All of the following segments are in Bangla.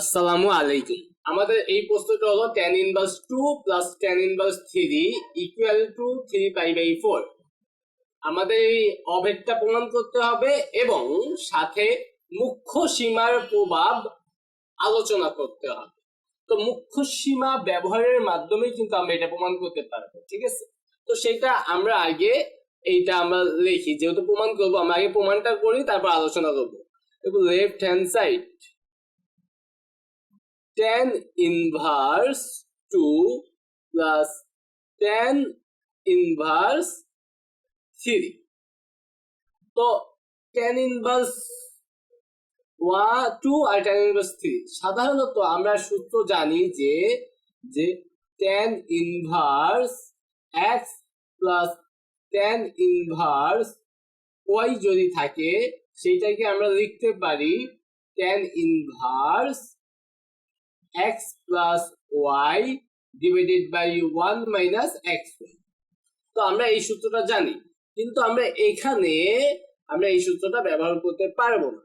আসসালামু আলাইকুম। আমাদের এই প্রশ্নটা হলো tan inverse two plus tan inverse three equal to three pi by four আমাদের এই অভেদটা প্রমাণ করতে হবে এবং সাথে মুখ্য সীমার প্রভাব আলোচনা করতে হবে। তো মুখ্য সীমা ব্যবহারের মাধ্যমে কিন্তু আমরা এটা প্রমাণ করতে পারব, ঠিক আছে? তো সেটা আমরা আগে এইটা আমরা লিখি, যেহেতু প্রমাণ করব, আমরা আগে প্রমাণটা করি, তারপর আলোচনা করব। Left hand side tan inverse 2 plus tan inverse 3 তো tan inverse 1 2 আর tan inverse 3 সাধারণত আমরা সূত্র জানি যে যে tan inverse x plus tan inverse y যদি থাকে সেইটাকে আমরা লিখতে পারি tan inverse x plus y divided by 1 minus x তো আমরা এই সূত্রটা জানি, কিন্তু আমরা এখানে, আমরা এই সূত্রটা ব্যবহার করতে পারব না।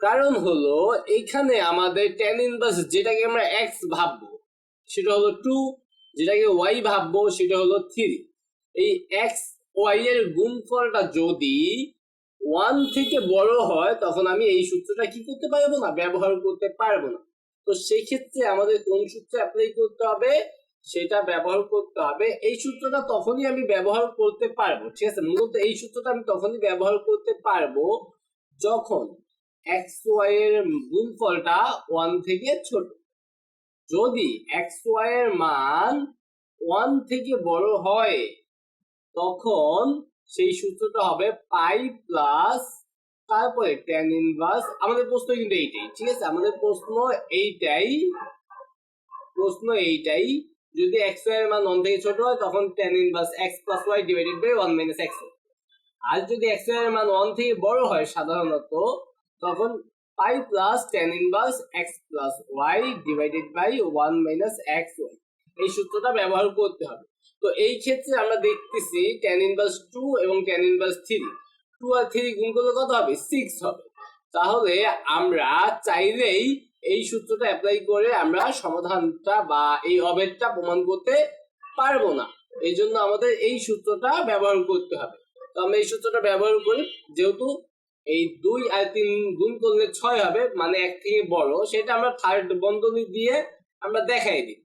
কারণ হলো, এখানে আমাদের tan ইনভার্স যেটাকে আমরা x ভাববো, সেটা হলো 2 যেটাকে y ভাববো, সেটা হলো 3 এই x, y এর গুণফলটা যদি 1 থেকে বড় হয়, তখন আমি এই সূত্রটা কি করতে পারব না, ব্যবহার করতে পারব না। তো সেই ক্ষেত্রে আমাদের কোন সূত্র অ্যাপ্লাই করতে হবে? সেটা ব্যবহার করতে হবে। এই সূত্রটা তখনই আমি ব্যবহার করতে পারব, ঠিক আছে? মূলত এই সূত্রটা আমি তখনই ব্যবহার করতে পারব যখন এক্স ওয়াই এর গুণফলটা ওয়ান থেকে ছোট। যদি এক্স ওয়াই এর মান ওয়ান থেকে বড় হয়, তখন সেই সূত্রটা হবে পাই প্লাস তারপরে ট্যান ইনভার্স আমাদের প্রশ্ন কিন্তু এইটাই, ঠিক আছে? আমাদের প্রশ্ন এইটাই প্রশ্ন এইটাই, যদি এক্স ওয়াই এর মান ওয়ান থেকে ছোট হয়, তখন tan inverse x plus y divided by one minus x আর যদি এক্স ওয়াই এর মান ওয়ান থেকে বড় হয় সাধারণত, তখন pi plus tan inverse x plus y divided by one minus x y এই সূত্রটা ব্যবহার করতে হবে। তো এই ক্ষেত্রে আমরা দেখতেছি ট্যান ইনভার্স টু এবং ট্যান ইনভার্স থ্রি টু আর থ্রি গুণ করলে কত হবে? সিক্স হবে। তাহলে আমরা চাইলেই এই সূত্রটা অ্যাপ্লাই করে আমরা সমাধানটা বা এই অবেদটা প্রমাণ করতে পারব না। এই জন্য আমাদের এই সূত্রটা ব্যবহার করতে হবে। তো আমরা এই সূত্রটা ব্যবহার করি, যেহেতু এই দুই আর তিন গুণ করলে ছয় হবে মানে এক থেকে বড়, সেটা আমরা থার্ড বন্ধনী দিয়ে আমরা দেখাই দিই।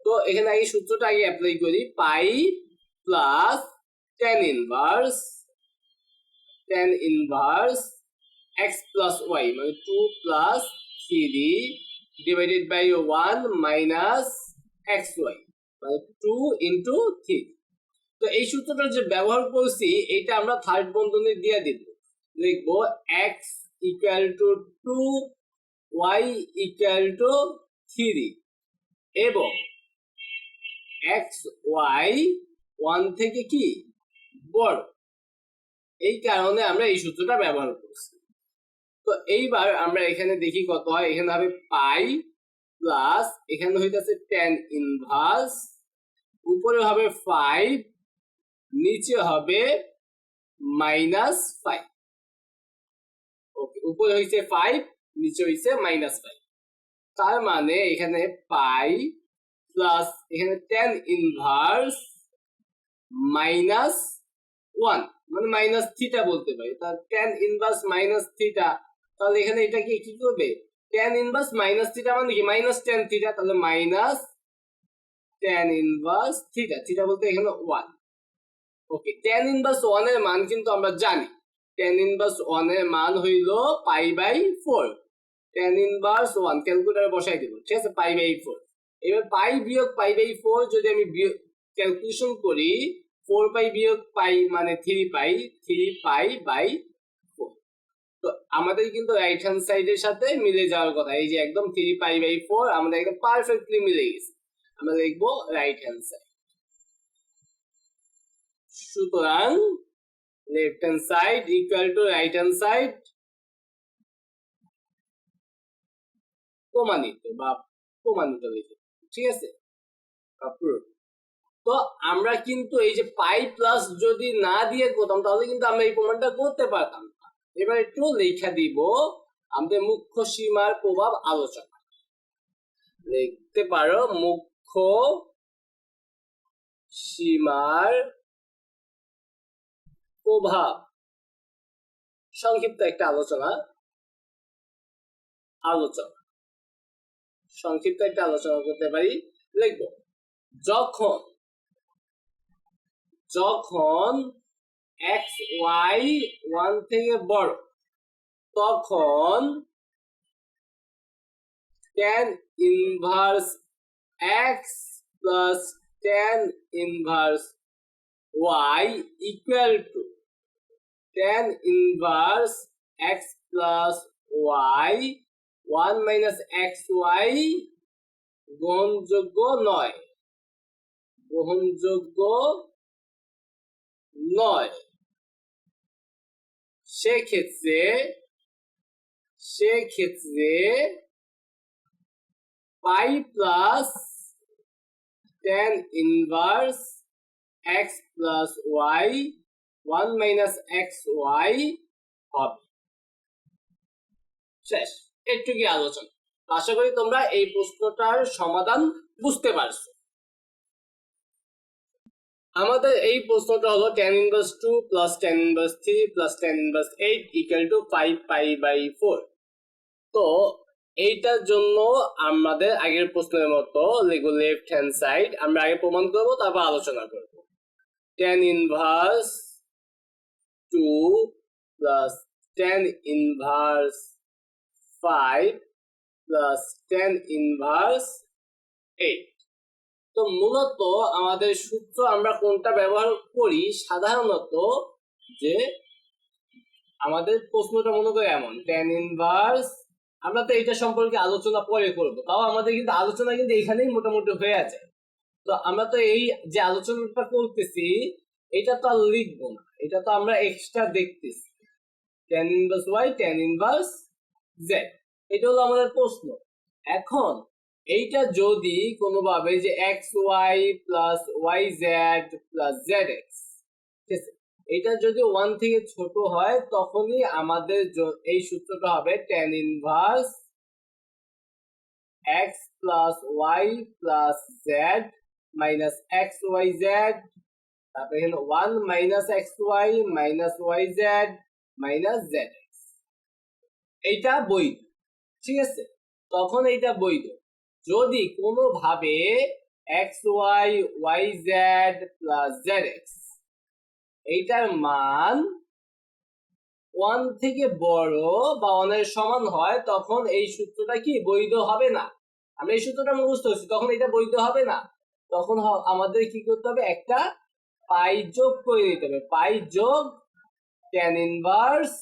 তো এখানে আগে সূত্রটা আগে অ্যাপ্লাই করি pi plus tan inverse tan inverse x plus y মানে 2 plus 3 divided by 1 minus xy মানে 2 into 3 তো এই সূত্রটা যে ব্যবহার করছি এটা আমরা থার্ড বন্ধনী দিয়ে দিব লিখব x equal to 2 y equal to 3 এবং x y 1 থেকে কি বড় এই কারণে আমরা এই সূত্রটা ব্যবহার করছি। তো এইবার আমরা এখানে দেখি কত হয়। এখানে হবে পাই প্লাস এখানে হইতেছে টেন ইনভার্স উপরে হবে ফাইভ নিচে হবে মাইনাস ফাইভ ওকে উপরে হয়েছে ফাইভ নিচে হয়েছে মাইনাস ফাইভ তার মানে এখানে পাই প্লাস এখানে টেন ইনভার্স মাইনাস ওয়ান মানে মাইনাস থিটা বলতে পারি। তার ট্যান ইনভার্স মাইনাস থিটা তাহলে এখানে এটাকে কি করবে? ট্যান ইনভার্স মাইনাস থিটা মানে কি? মাইনাস ট্যান থিটা তাহলে minus tan inverse theta theta বলতে এখানে ওয়ান ওকে ট্যান ইনভার্স ওয়ানের মান কিন্তু আমরা জানি। ট্যান ইনভার্স ওয়ানের মান হইল pi by four tan inverse one ক্যালকুলেটারে বসাই দেবো। ঠিক আছে? পাই বাই ফোর এবার পাই বিয়োগ পাই বাই ফোর যদি আমি ক্যালকুলেশন করি ফোর পাই বিয়োগ পাই মানে three pi three pi by four তো আমাদের কিন্তু রাইট হ্যান্ড সাইডের সাথে মিলে যাওয়ার কথা, এই যে একদম থ্রি পাই বাই ফোর আমাদের একদম পারফেক্টলি মিলে গেছে। আমরা লিখব রাইট হ্যান্ড সাইড সুতরাং left hand side equal to right hand side প্রমাণিত বা প্রমাণিত লিখে। ঠিক আছে? তো আমরা কিন্তু এই যে পাই প্লাস যদি না দিয়ে করতাম, তাহলে কিন্তু আমরা এই প্রমাণটা করতে পারতাম না। এবার একটু লেখা দিব। আমাদের মুখ্য সীমার প্রভাব আলোচনা। লিখতে পারো, মুখ্য সীমার প্রভাব। সংক্ষিপ্ত একটা আলোচনা। আলোচনা। সংক্ষিপ্ত একটা আলোচনা করতে পারি। লিখব, যখন যখন এক্স ওয়াই ওয়ান থেকে বড় তখন tan inverse x plus tan inverse y equal to tan inverse x plus y 1 minus xy গ্রহণযোগ্য নয় গ্রহণযোগ্য নয়। সেক্ষেত্রে সেক্ষেত্রে pi plus tan inverse x plus y one minus x y হবে। শেষ একটু কি আলোচনা। আশা করি তোমরা এই প্রশ্নটার সমাধান বুঝতে পারছ। আমাদের এই প্রশ্নটা হলো tan inverse two plus tan inverse three plus tan inverse eight equal to five pi by four তো এইটার জন্য আমাদের আগের প্রশ্নের মতো লিখব লেফট হ্যান্ড সাইড আমরা আগে প্রমাণ করব, তারপর আলোচনা করব। Tan inverse two plus tan inverse five plus tan inverse eight তো মূলত আমাদের সূত্র আমরা কোনটা ব্যবহার করি? সাধারণত যে আমাদের প্রশ্নটা মনে করে এমন টেন ইনভার্স আমরা তো এটা সম্পর্কে আলোচনা পরে করব। তাও আমাদের কিন্তু আলোচনা কিন্তু এখানেই মোটামুটি হয়ে আছে। তো আমরা তো এই যে আলোচনাটা করতেছি, এটা তো আর লিখব না। এটা তো আমরা এক্সট্রা দেখতেছি। Tan inverse y tan inverse z এটা হলো আমাদের প্রশ্ন। এখন এইটা যদি কোনোভাবে যে x y plus y z plus z x ঠিক আছে? এটা যদি ওয়ান থেকে ছোট হয়, তখনই আমাদের এই সূত্রটা হবে tan inverse y plus z minus x y z তারপরে এখানে one minus x y minus y z minus z x এইটা বৈধ, ঠিক আছে? তখন এইটা বৈধ। যদি কোনোভাবে x y y z plus z x, এইটার মান ওয়ান থেকে বড় বা ওয়ানের সমান হয়, তখন এই সূত্রটা কি বৈধ হবে না? আমরা এই সূত্রটা মুখস্থ করছি, তখন এটা বৈধ হবে না। তখন আমাদের কি করতে হবে? একটা পাই যোগ করে দিতে হবে। পাই যোগ tan inverse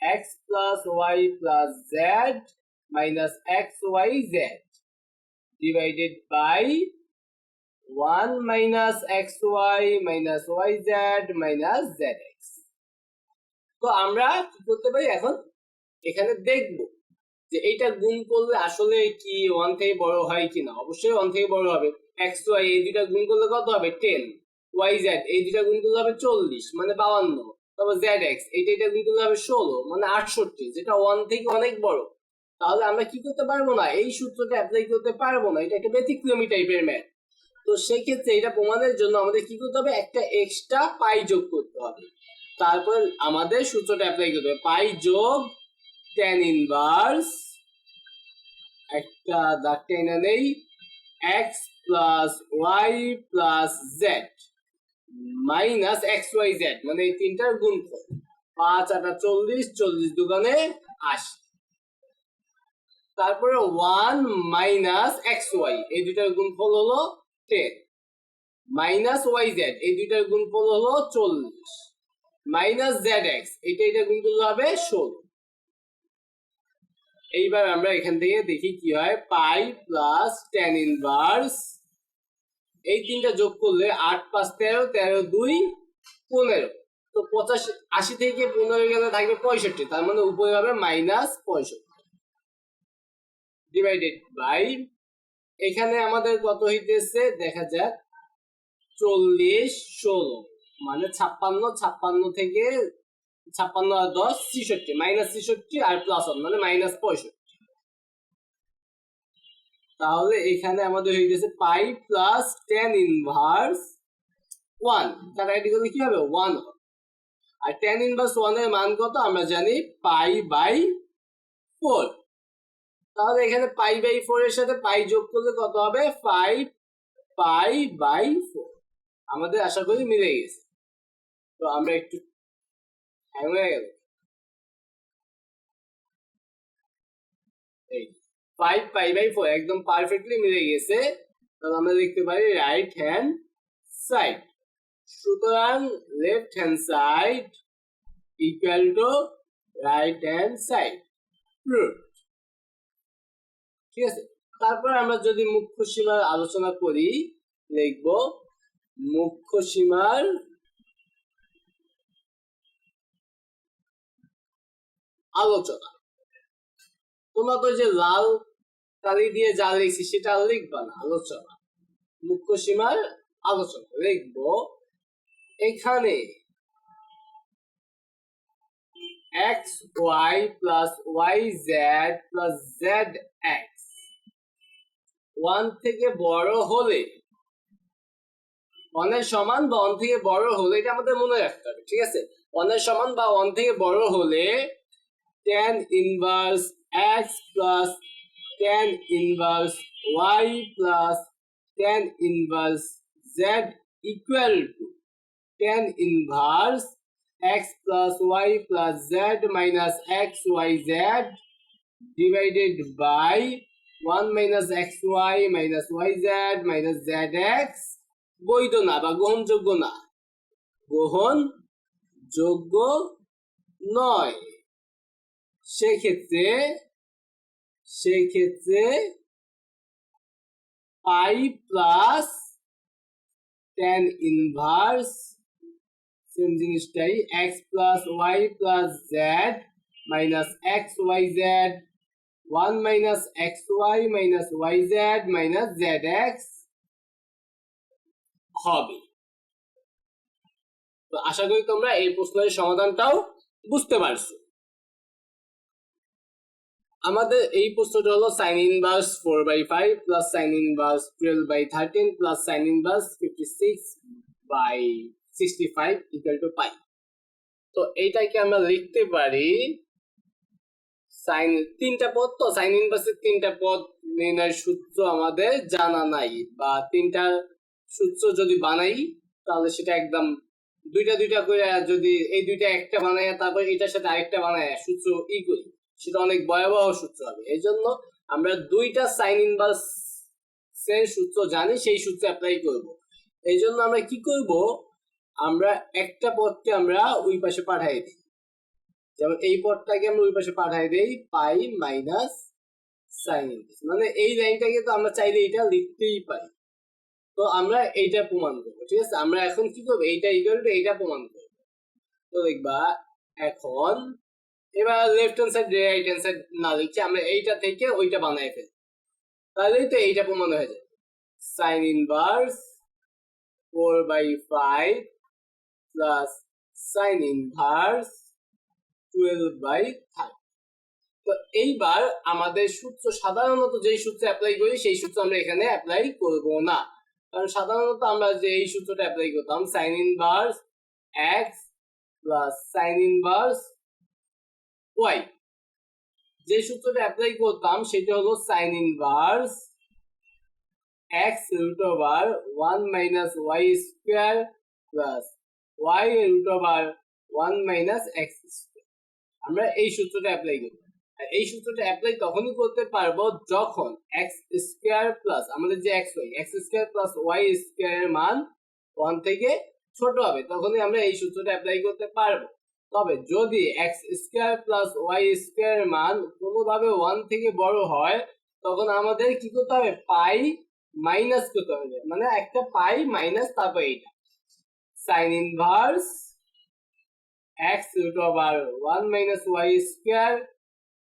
x plus y plus z y z divided by 1 minus xy minus yz minus zx তো আমরা কি করতে পারি এখন? এখানে দেখব যে এইটা গুণ করলে আসলে কি ওয়ান থেকে বড় হয় কিনা? অবশ্যই ওয়ান থেকে বড় হবে। ওয়াই এই দুইটা গুণ করলে কত হবে? টেন ওয়াই জেড এই দুইটা গুণ করলে হবে চল্লিশ মানে বাউান্ন। তারপর জেড এক্স এইটা এটা গুণ করলে হবে ষোলো মানে আটষট্টি, যেটা ওয়ান থেকে অনেক বড়। তাহলে আমরা কি করতে পারব না? এই সূত্রটা অ্যাপ্লাই করতে পারব না। এটা একটা ব্যতিক্রমী টাইপের ম্যাথ তো সেক্ষেত্রে এটা প্রমাণের জন্য আমাদের কি করতে হবে? একটা এক্সট্রা পাই যোগ করতে হবে। তারপর আমাদের সূত্রটা অ্যাপ্লাই করতে হবে। পাই যোগ টেন ইনভার্স একটা দাগ টেনে নেই x plus y plus z minus x y z মানে এই তিনটার গুণফল। পাঁচ আটা চল্লিশ চল্লিশ দোকানে আশি। তারপরে ওয়ান মাইনাস এক্স ওয়াই এই দুটার গুণফল হলো টেন মাইনাস ওয়াই জেড এই দুইটার গুণফল হলো চল্লিশ। মাইনাস জেড এক্স এটা এটা গুণ করলে হবে ষোলো। এইবার আমরা এখান থেকে দেখি কি হয় পাই প্লাস টেন ইনভার্স এই তিনটা যোগ করলে আট পাঁচ তেরো তেরো দুই, পনেরো। তো পঁচাশি, আশি থেকে পনেরো গেলে থাকবে পঁয়ষট্টি, তার মানে উপরে হবে মাইনাস পঁয়ষট্টি। ডিভাইডেড বাই এখানে আমাদের কত হইতেছে? দেখা যাক। চল্লিশ ষোলো মানে ছাপ্পান্ন ছাপ্পান্ন থেকে ছাপ্পান্ন আর দশ, ছিষট্টি মাইনাস ছিষট্টি আর প্লাস ওয়ান মানে মাইনাস পঁয়ষট্টি। তাহলে এখানে আমাদের হয়ে গেছে pi plus tan inverse one কাটাকাটি করলে কি হবে? ওয়ান আর টেন ইনভার্স ওয়ানের মান কত? আমরা জানি পাই বাই ফোর তাহলে এখানে পাই বাই ফোর এর সাথে পাই যোগ করলে কত হবে? ফাইভ পাই বাই ফোর আমাদের আশা করি মিলে গেছে। তো আমরা একটু হ্যাং গেল। ফাইভ পাই বাই ফোর একদম পারফেক্টলি মিলে গেছে। তাহলে আমরা দেখতে পারি রাইট হ্যান্ড সাইড সুতরাং left hand side equal to right hand side root ঠিক আছে? তারপর আমরা যদি মুখ্য সীমার আলোচনা করি লিখব মুখ্য সীমার আলোচনা। তোমরা তো যে লাল কালি দিয়ে যা লিখছি সেটা লিখবা না, আলোচনা। মুখ্য সীমার আলোচনা লিখব এখানে x y plus y z plus z x one থেকে বড় হলে, ওয়ানের সমান বা ওয়ান থেকে বড় হলে, এটা আমাদের মনে রাখতে হবে, ঠিক আছে? ওয়ানের সমান বা ওয়ান থেকে বড় হলে tan inverse x plus tan inverse y plus tan inverse z equal to tan inverse x plus y plus z minus x y z divided by one minus x y minus y z minus z x বৈধ না বা গ্রহণযোগ্য না। গ্রহণযোগ্য নয়। সেক্ষেত্রে সেক্ষেত্রে pi plus tan inverse same জিনিসটাই x plus y plus z minus x y z 1 minus xy minus yz minus zx হবে। তো আশা করি তোমরা এই প্রশ্নের সমাধানটাও বুঝতে পারছ। আমাদের এই প্রশ্নটা হলো sine inverse four by five plus sine inverse twelve by thirteen plus sine inverse fifty six by sixty five equal to pi তো এইটাকে আমরা লিখতে পারি সাইন, তিনটা পদ তো? সাইন ইনভার্সের তিনটা পদ নির্ণয়ের সূত্র আমাদের জানা নাই। বা তিনটা সূত্র যদি বানাই, তাহলে সেটা একদম দুইটা দুইটা করে যদি এই দুইটা একটা বানাই, তারপর এটার সাথে আরেকটা বানাই, সূত্র ই করি। সেটা অনেক ভয়াবহ সূত্র হবে। এই জন্য আমরা দুইটা সাইন ইনভার্স এর সূত্র জানি, সেই সূত্র অ্যাপ্লাই করব। এই জন্য আমরা কি করব? আমরা একটা পদকে আমরা ওই পাশে পাঠাই দিই। যেমন এই পদটাকে আমরা ওই পাশে পাঠাই দেই, পাই মাইনাস সাইন মানে এই লাইনটাকে তো আমরা চাইলে এটা লিখতেই পাই তো আমরা এইটা প্রমাণ করব, ঠিক আছে? আমরা এখন কি করব? এইটা ইকুয়াল টু এইটা প্রমাণ করব। তো দেখবা, এখন এবার left hand side right hand side না লিখছি আমরা এইটা থেকে ওইটা বানাই ফেলি। তাহলেই তো এইটা প্রমাণ হয়ে যায় sine inverse four by five plus sine inverse তো এইবার আমাদের সূত্র সাধারণত যেই সূত্র অ্যাপ্লাই করি, সেই সূত্র আমরা এখানে অ্যাপ্লাই করব না। কারণ সাধারণত আমরা যে এই সূত্রটা অ্যাপ্লাই করতাম sine inverse x plus sine inverse y যে সূত্রটা অ্যাপ্লাই করতাম, সেটা হলো sine inverse x root over one minus y square plus y root over one minus x আমরা এই সূত্রটা অ্যাপ্লাই করব। এই সূত্রটা অ্যাপ্লাই তখনই করতে পারব যখন এক্স স্কোয়ার প্লাস আমাদের যে x y x square plus y স্কোয়ারের মান ওয়ান থেকে ছোট হবে, তখনই আমরা এই সূত্রটা অ্যাপ্লাই করতে পারব। তবে যদি x square plus y square মান কোনোভাবে ওয়ান থেকে বড় হয়, তখন আমাদের কি করতে হবে? পাই মাইনাস করতে হবে। মানে একটা পাই মাইনাস তারপর এইটা। Sine inverse x root over one minus y square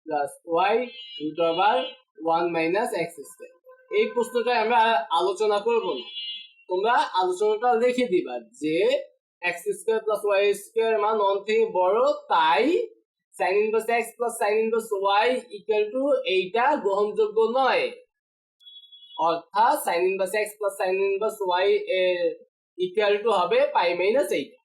plus y root over one minus x square এই প্রশ্নটা আমরা আলোচনা করব না। তোমরা আলোচনাটা লিখে দিবা যে x square plus y square মান ওয়ান থেকে বড়, তাই sine inverse x plus sine inverse y equal to এইটা গ্রহণযোগ্য নয়। অর্থাৎ sine inverse x plus sine inverse y equal to হবে পাই মাইনাস এইটা।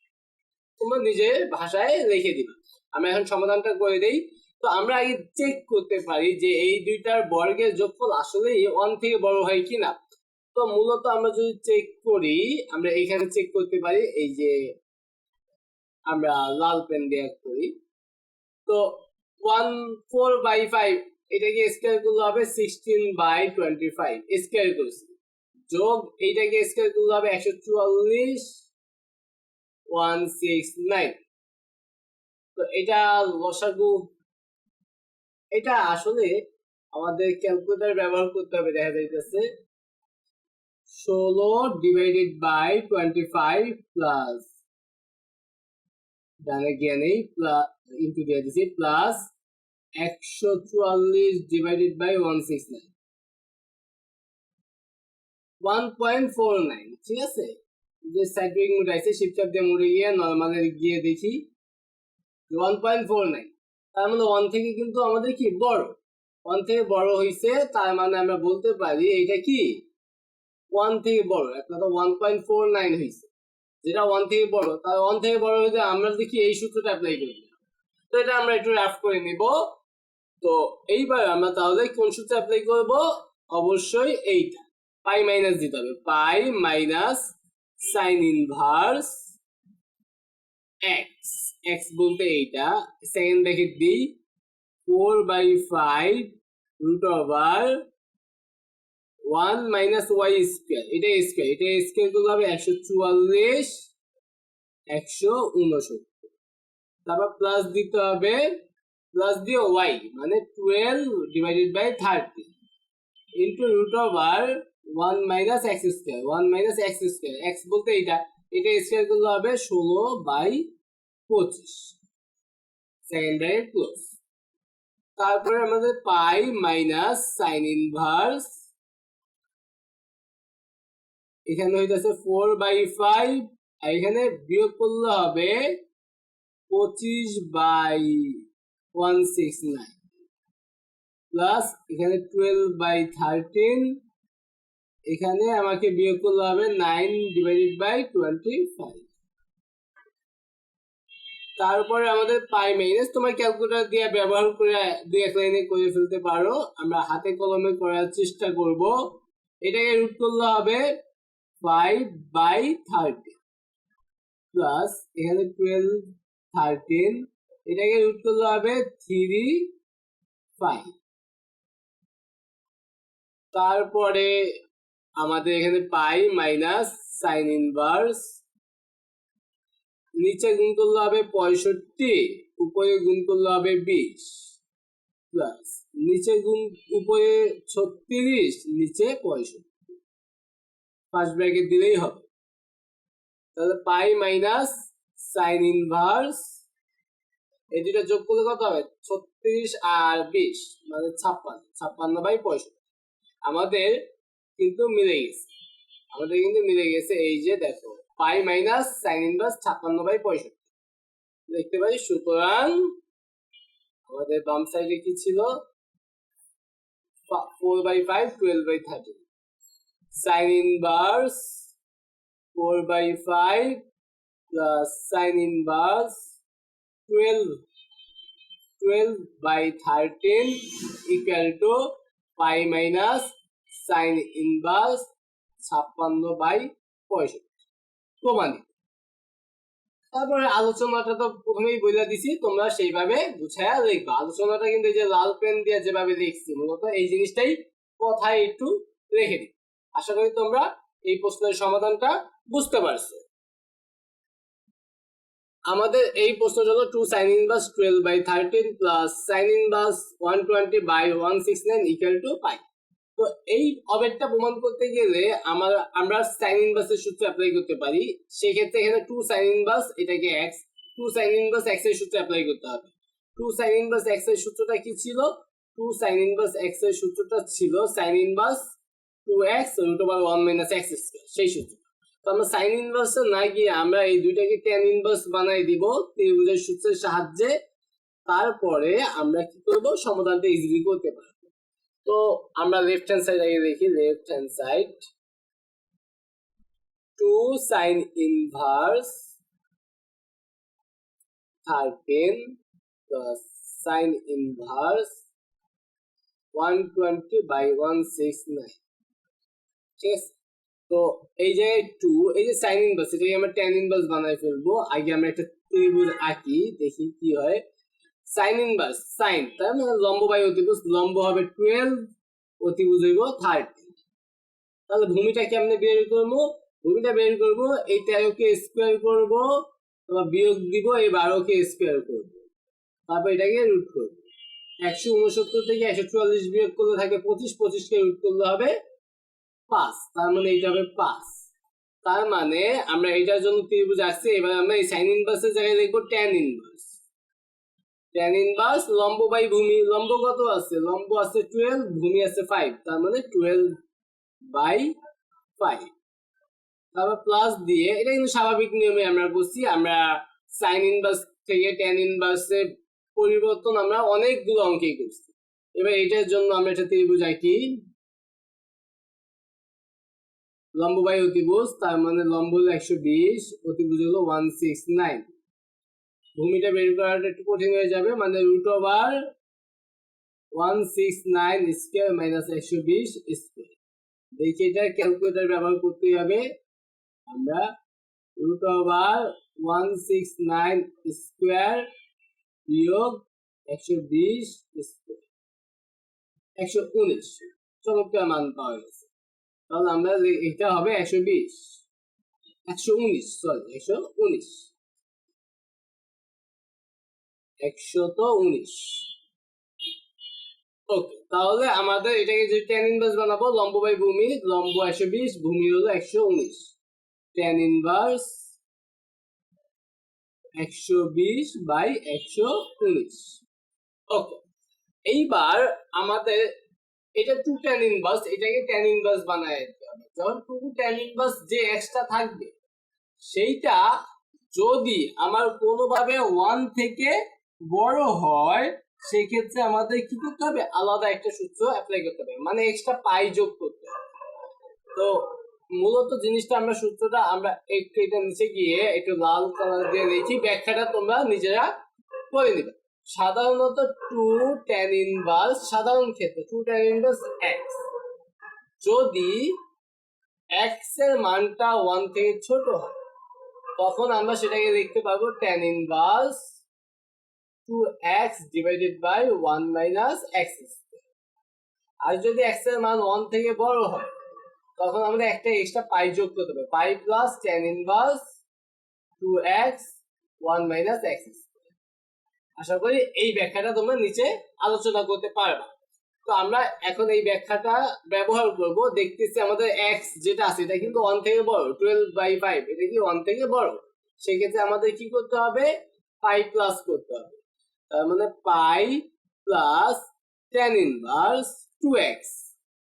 তোমরা নিজের ভাষায় লিখে দিবে। আমি এখন সমাধানটা করে দেই। তো আমরা আগে চেক করতে পারি যে এই দুইটার বর্গের যোগফল আসলে ওয়ান থেকে বড় হয় কিনা। তো মূলত আমরা যদি চেক করি, আমরা এখানে চেক করতে পারি, এই যে আমরা লাল পেন দিয়ে করি। তো ওয়ান ফোর বাই ফাইভ এটাকে স্কোয়ার করলে হবে sixteen by twenty five square করেছি। যোগ, এইটাকে স্কোয়ার করলে হবে একশো চুয়াল্লিশ ওয়ান সিক্স নাইন। তো এটা লসাগু, এটা আসলে আমাদের ক্যালকুলেটর ব্যবহার করতে হবে, দেখা যাইতেছে ষোলো divided by twenty five plus ডানে গিয়ে প্লাস ইন্টু দিয়ে দিছি প্লাস একশো চুয়াল্লিশ divided by one six nine one point four nine ঠিক আছে? যে সাইক্লিক মোড আছে শিপচাপ দিয়ে মোড়ে গিয়ে নর্মালে গিয়ে দেখি ওয়ান পয়েন্ট ফোর নাইন তার মানে ওয়ান থেকে কিন্তু আমাদের কি বড়? ওয়ান থেকে বড় হইছে, তার মানে আমরা বলতে পারি এইটা কি? ওয়ান থেকে বড়, একটা তো ওয়ান পয়েন্ট ফোর নাইন হয়েছে যেটা ওয়ান থেকে বড়, তার ওয়ান থেকে বড় হইতে আমরা দেখি এই সূত্রটা অ্যাপ্লাই করি? তো এটা আমরা একটু রাফ করে নিব। তো এইবার আমরা তাহলে কোন সূত্র অ্যাপ্লাই করব? অবশ্যই এইটা। পাই মাইনাস দিতে হবে। Pi minus sine inverse x x বলতে এইটা সেকেন্ড ব্র্যাকেট দিই four by five root over one minus y square এটা স্কোয়ার এটা স্কোয়ার করলে হবে একশো চুয়াল্লিশ, একশো উনসত্তর। তারপর প্লাস দিতে হবে প্লাস দিয়ে ওয়াই মানে twelve divided by thirty into root over one minus x square one minus x square x বলতে এটা এটা স্কোয়ার করলে হবে ষোলো বাই পঁচিশ সেকেন্ড ব্র্যাকেট ক্লোজ তারপরে আমাদের পাই মাইনাস সাইন ইনভার্স এখানে হইতেছে ফোর বাই ফাইভ আর এখানে বিয়োগ করলে হবে পঁচিশ by one six nine plus এখানে টুয়েলভ বাই থার্টিন এখানে আমাকে বিয়োগ করলে হবে nine divided by twenty five তারপরে আমাদের পাই মাইনাস তোমার ক্যালকুলেটর দিয়ে ব্যবহার করে দুই এক লাইনে করে ফেলতে পারো। আমরা হাতে কলমে করার চেষ্টা করব। এটাকে রুট করলে হবে ফাইভ বাই থার্টি প্লাস এখানে টুয়েলভ থার্টিন এটাকে রুট করলে হবে থ্রি ফাইভ তারপরে আমাদের এখানে পাই মাইনাস সাইন ইনভার্স। নিচে গুণ করলে হবে পঁয়ষট্টি, উপরে গুণ করলে হবে বিশ। প্লাস নিচে গুণ, উপরে ছত্রিশ, নিচে পঁয়ষট্টি। ফার্স্ট ব্র্যাকেট দিলেই হবে। তাহলে পাই মাইনাস সাইন ইনভার্স এই দুটা যোগ করলে কত হবে? ছত্রিশ আর বিশ মানে ছাপ্পান্ন। ছাপ্পান্ন বাই পঁয়ষট্টি। আমাদের কিন্তু মিলে গেছে। আমাদের কিন্তু মিলে গেছে এই যে দেখো, পাই মাইনাস সাইন ইনভার্স ছাপ্পান্ন বাই পঁয়ষট্টি। দেখতে পাই সুতরাং আমাদের বাম সাইডে কি ছিল? Four by five twelve by thirty sine inverse four by five plus sine inverse twelve twelve by thirteen equal to pi minus sine inverse ছাপ্পান্ন বাই পঁয়ষট্টি। প্রমাণিত। তারপরে আলোচনাটা তো প্রথমেই বলে দিছি, তোমরা সেইভাবে গুছায়া লিখবা আলোচনাটা কিন্তু এই যে লাল পেন দিয়ে যেভাবে লিখছি, মূলত এই জিনিসটাই কথায় একটু রেখে দিই। আশা করি তোমরা এই প্রশ্নের সমাধানটা বুঝতে পারছ। আমাদের এই প্রশ্নটা হলো two sine inverse twelve by thirteen plus sine inverse one twenty by one six nine equal to pi তো এই অবেদটা প্রমাণ করতে গেলে আমার, আমরা সাইন ইনভার্সের সূত্র অ্যাপ্লাই করতে পারি। সেক্ষেত্রে এখানে টু সাইন ইনভার্স এটাকে এক্স টু সাইন ইনভার্স এক্সের সূত্র অ্যাপ্লাই করতে হবে। টু সাইন ইনভার্স এক্সের সূত্রটা কি ছিল? টু সাইন ইনভার্স এক্সের সূত্রটা ছিল sine inverse two x root over one minus x square সেই সূত্র। তো আমরা সাইন ইনভার্স না গিয়ে আমরা এই দুইটাকে ট্যান ইনভার্স বানাই দিব ত্রিভুজের সূত্রের সাহায্যে। তারপরে আমরা কি করব? সমাধানটা ইজিলি করতে পারব। তো আমরা লেফট হ্যান্ড সাইড আগে দেখি left hand side two sine inverse thirteen plus sine inverse one twenty by one six nine ঠিক আছে তো এই যে টু এই যে সাইন ইনভার্স এটাকে আমরা ট্যান ইনভার্স বানাই ফেলব। আগে আমরা একটা ত্রিভুজ আঁকি, দেখি কি হয়। সাইন ইনভার্স সাইন তার মানে লম্ব বাই অতিভুজ, লম্ব হবে টুয়েলভ অতিভুজ হইব থার্টি তাহলে ভূমিটা কেমনে বের করব? ভূমিটা বের করব, এই তেরোকে স্কোয়ার করব আবার বিয়োগ দিব, এই বারোকে স্কোয়ার করব। তারপর এটাকে রুট করব। একশো উনসত্তর থেকে একশো চুয়াল্লিশ বিয়োগ করলে থাকে পঁচিশ, পঁচিশকে রুট করলে হবে পাঁচ। তার মানে এটা হবে পাঁচ। তার মানে আমরা এটার জন্য ত্রিভুজ আসছে, এবার আমরা এই সাইন ইনভার্সের জায়গায় লিখব ট্যান ইনভার্স ট্যান ইনভার্স লম্ব বাই ভূমি, লম্ব কত আছে? লম্ব আছে টুয়েলভ ভূমি আছে ফাইভ তার মানে টুয়েলভ বাই ফাইভ তারপর প্লাস দিয়ে, এটা কিন্তু স্বাভাবিক নিয়মে আমরা করছি আমরা সাইন ইনভার্স থেকে ট্যান ইনভার্সের পরিবর্তন আমরা অনেকগুলো অঙ্কেই করছি। এবার এটার জন্য আমরা একটা ত্রিভুজ আঁকি লম্ব বাই অতিভুজ, তার মানে লম্ব হলো একশো বিশ, অতিভুজ হলো ওয়ান সিক্স নাইন ভূমিটা বের করাটা একটু কঠিন হয়ে যাবে মানে root over one six nine square minus একশো বিশ স্কোয়ার দেখি এটা ক্যালকুলেটার ব্যবহার করতেই হবে। আমরা root over one six nine square বিয়োগ একশো বিশ স্কোয়ার একশো উনিশ। চমৎকার মান পাওয়া গেছে। তাহলে আমরা এটা হবে একশো বিশ, একশো উনিশ সরি একশো উনিশ। একশত উনিশ। ওকে, তাহলে আমাদের এটাকে যে ট্যান ইনভার্স বানাবো, লম্ব বাই ভূমি, লম্ব একশো বিশ, ভূমি হলো একশো উনিশ। ট্যান ইনভার্স একশো বিশ বাই একশো উনিশ। ওকে, এইবার আমাদের এটা টু ট্যান ইনভার্স এটাকে ট্যান ইনভার্স বানায় দিতে হবে। যখন টু ট্যান ইনভার্স যে এক্সট্রা থাকবে, সেইটা যদি আমার কোনোভাবে ওয়ান থেকে বড় হয়, সেক্ষেত্রে আমাদের কি করতে হবে? আলাদা একটা সূত্র অ্যাপ্লাই করতে হবে। মানে এক্সট্রা পাই যোগ করতে হবে। তো মূলত জিনিসটা আমরা সূত্রটা আমরা একটু এটা নিচে গিয়ে একটু লাল কালার দিয়ে লিখি ব্যাখ্যাটা তোমরা নিজেরা করে নিবে। সাধারণত টু ট্যান ইনভার্স সাধারণ ক্ষেত্রে টু ট্যান ইনভার্স এক্স যদি এক্সের মানটা ওয়ান থেকে ছোট হয়, তখন আমরা সেটাকে লিখতে পারব tan inverse two x divided by one minus আর যদি এক্সের মান ওয়ান থেকে বড় হয়, তখন আমরা একটা এক্সট্রা পাই যোগ করতে পারি। Pi plus tan inverse two x one minus x আশা করি এই ব্যাখ্যাটা তোমরা নিচে আলোচনা করতে পারবা। তো আমরা এখন এই ব্যাখ্যাটা ব্যবহার করব। দেখতেছি আমাদের এক্স যেটা আছে, এটা কিন্তু ওয়ান থেকে বড় টুয়েলভ বাই ফাইভ এটা কি ওয়ান থেকে বড়? সেক্ষেত্রে আমাদের কি করতে হবে? পাই প্লাস করতে হবে। তার মানে pi plus tan inverse two x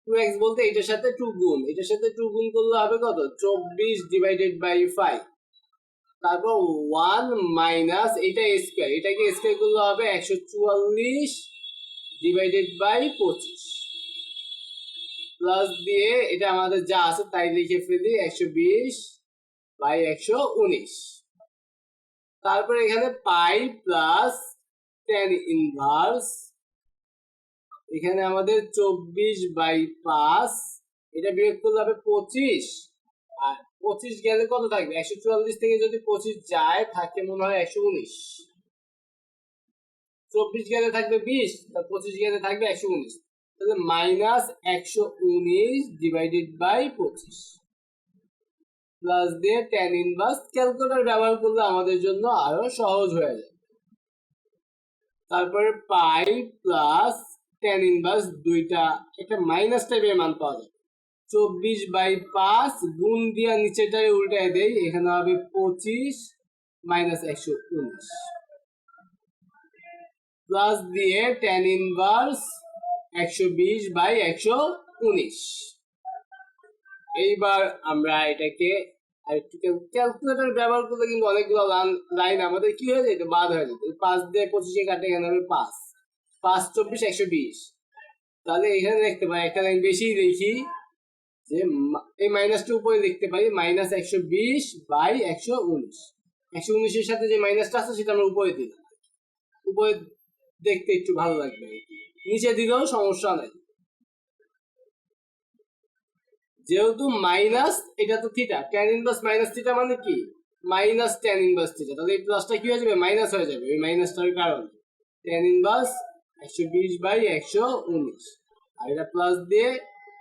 two x বলতে এটার সাথে টু গুণ। এটার সাথে টু গুণ করলে হবে কত? চব্বিশ ডিভাইডেড বাই ফাইভ তারপর ওয়ান মাইনাস এটা স্কোয়ার এটাকে স্কোয়ার করলে হবে একশো চুয়াল্লিশ ডিভাইডেড বাই পঁচিশ। প্লাস দিয়ে এটা আমাদের যা আছে তাই লিখে ফেলি, একশো বিশ বাই একশো উনিশ। তারপর এখানে পাই প্লাস টেন ইনভার্স এখানে আমাদের চব্বিশ বাই পাঁচ, এটা বিয়োগ করলে হবে পঁচিশ। আর পঁচিশ গেলে কত থাকবে? একশো চুয়াল্লিশ থেকে যদি পঁচিশ যায়, থাকে মনে হয় একশো উনিশ। চব্বিশ গেলে থাকবে বিশ, তা পঁচিশ গেলে থাকবে একশো উনিশ। তাহলে মাইনাস একশো উনিশ ডিভাইডেড বাই পঁচিশ। প্লাস দিয়ে টেন ইনভার্স ক্যালকুলেটর ব্যবহার করলে আমাদের জন্য আরও সহজ হয়ে যাবে তারপরে পাই প্লাস টেন ইনভার্স দুইটা, একটা মাইনাস টাইপের মান পাওয়া যাবে চব্বিশ বাই পাঁচ গুণ দিয়া নিচেটায় উল্টায় দেয় এখানে হবে পঁচিশ মাইনাস একশো উনিশ। প্লাস দিয়ে টেন ইনভার্স একশো বিশ বাই একশো উনিশ। এইবার আমরা এটাকে আরেকটু ক্যালকুলেটর ব্যবহার করলে কিন্তু অনেকগুলো লাইন আমাদের কি হয়ে যেত বাদ হয়ে যেত পাঁচ দিয়ে পঁচিশে কাটে, এখানে হবে পাঁচ। পাঁচ, চব্বিশ, একশো বিশ। তাহলে এখানে দেখতে পাই, একটা লাইন বেশি দেখি যে এই মাইনাসটা উপরে দেখতে পাই মাইনাস একশো বিশ বাই একশো উনিশ। একশো উনিশের সাথে যে মাইনাসটা আছে, সেটা আমরা উপরে দিলাম। উপরে দেখতে একটু ভালো লাগবে। আর নিচে দিলেও সমস্যা নাই। যেহেতু মাইনাস, এটা তো theta tan inverse minus theta মানে কি? মাইনাস ট্যান ইনভার্স থিটা তাহলে এই প্লাসটা কি হয়ে যাবে? মাইনাস হয়ে যাবে। ওই মাইনাসটার কারণে। ট্যান ইনভার্স একশো বিশ বাই একশো উনিশ। আর এটা প্লাস দিয়ে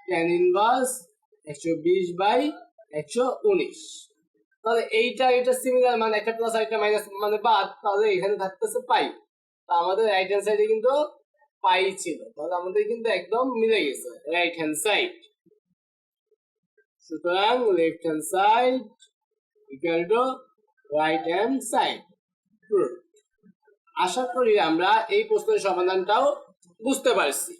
ট্যান ইনভার্স একশো বিশ বাই একশো উনিশ। তাহলে এইটা এটা সিমিলার মানে একটা প্লাস আর একটা মাইনাস মানে বাদ। তাহলে এখানে থাকতেছে পাই তা আমাদের রাইট হ্যান্ড সাইডে কিন্তু পাই ছিল। তাহলে আমাদের কিন্তু একদম মিলে গেছে। রাইট হ্যান্ড সাইড সুতরাং left hand side equal to right hand side আশা করি আমরা এই প্রশ্নের সমাধানটাও বুঝতে পারছি।